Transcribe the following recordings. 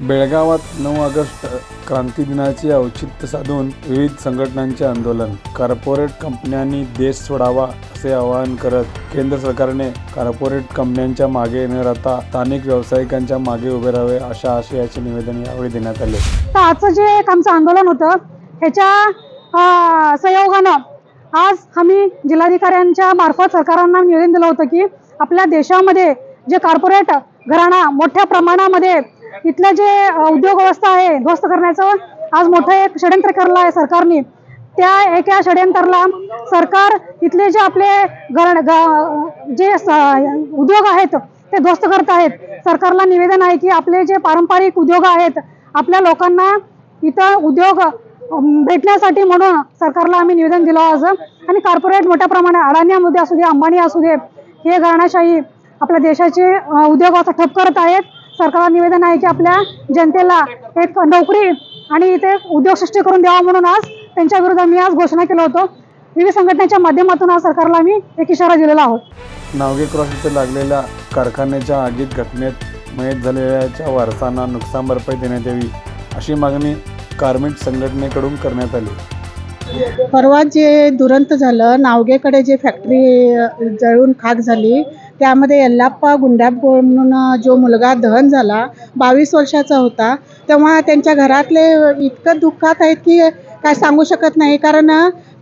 बेळगावात नऊ ऑगस्ट क्रांती दिनाचे औचित्य साधून विविध संघटनांचे आंदोलन. कॉर्पोरेट कंपन्यांनी देश सोडावा असे आवाहन करत केंद्र सरकारने कॉर्पोरेट कंपन्यांच्या मागे न राहता स्थानिक व्यावसायिकांच्या मागे उभे राहावे अशा आशयाचे निवेदन यावेळी देण्यात आले. तर आजचं जे एक आमचं आंदोलन होतं ह्याच्या सहयोगानं संयोगानं आज आम्ही जिल्हाधिकाऱ्यांच्या मार्फत सरकारांना निवेदन दिलं होतं की आपल्या देशामध्ये जे कॉर्पोरेट घराणा मोठ्या प्रमाणामध्ये इथलं जे उद्योग व्यवस्था आहे ध्वस्त करण्याचं आज मोठं एक षडयंत्र करलं आहे सरकारने. त्या एका षडयंत्राला सरकार इथले जे आपले घर जे उद्योग आहेत ते ध्वस्त करत आहेत. सरकारला निवेदन आहे की आपले जे पारंपरिक उद्योग आहेत आपल्या लोकांना इथं उद्योग भेटण्यासाठी म्हणून सरकारला आम्ही निवेदन दिलं आज. आणि कॉर्पोरेट मोठ्या प्रमाणात अडाण्यामध्ये असू दे अंबानी असू दे हे घराण्याशाही आपल्या देशाचे उद्योग उद्योगाचा ठप करत आहेत. सरकारला निवेदन आहे की आपल्या जनतेला एक नोकरी आणि इथे उद्योग सृष्टी करून द्यावा म्हणून आज त्यांच्या विरोधात मी आज घोषणा केलं होतं. विविध संघटनेच्या माध्यमातून आज सरकारला आम्ही एक इशारा दिलेला आहोत. नावगे क्रॉस इथे लागलेल्या कारखान्याच्या आगीत घटनेत मयत झालेल्याच्या वारसांना नुकसान भरपाई देण्यात यावी अशी मागणी गारमेंट संघटनेकडून करण्यात आली. परवा जे दुरंत झालं नावगेकडे जे फॅक्टरी जळून खाक झाली त्यामध्ये यल्लाप्पा गुंडापूर म्हणून जो मुलगा दहन झाला बावीस वर्षाचा होता तेव्हा त्यांच्या घरातले इतकं दुःखात आहेत की काय सांगू शकत नाही. कारण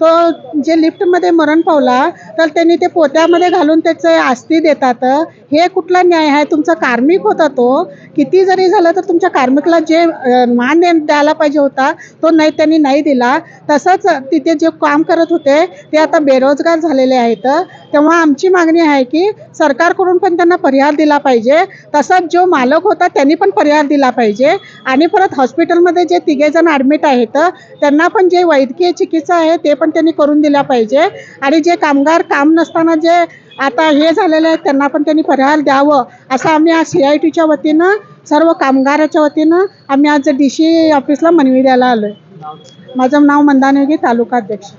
तो जे लिफ्टमध्ये मरण पावला तर त्यांनी ते पोत्यामध्ये घालून त्याचे आस्ती देतात. हे कुठला न्याय आहे? तुमचा कार्मिक होता तो. किती जरी झालं तर तुमच्या कार्मिकला जे मान द्यायला पाहिजे होता तो नाही त्यांनी नाही दिला. तसंच तिथे जे काम करत होते ते आता बेरोजगार झालेले आहेत. तेव्हा आमची मागणी आहे की सरकारकडून पण त्यांना परिहार दिला पाहिजे. तसंच जो मालक होता त्यांनी पण परिहार दिला पाहिजे. आणि परत हॉस्पिटलमध्ये जे तिघेजण ॲडमिट आहेत त्यांना पण जे वैद्यकीय चिकित्सा आहे ते पण त्यांनी करून दिल्या पाहिजे. आणि जे कामगार काम नसताना जे आता हे झालेले आहेत त्यांना पण त्यांनी परिहार द्यावं. असं आम्ही आज सी आय टीच्या वतीनं सर्व कामगाराच्या वतीनं आम्ही आज डी सी ऑफिसला मनवी द्यायला आलो आहे माझं नाव मंदानेगी तालुका अध्यक्ष.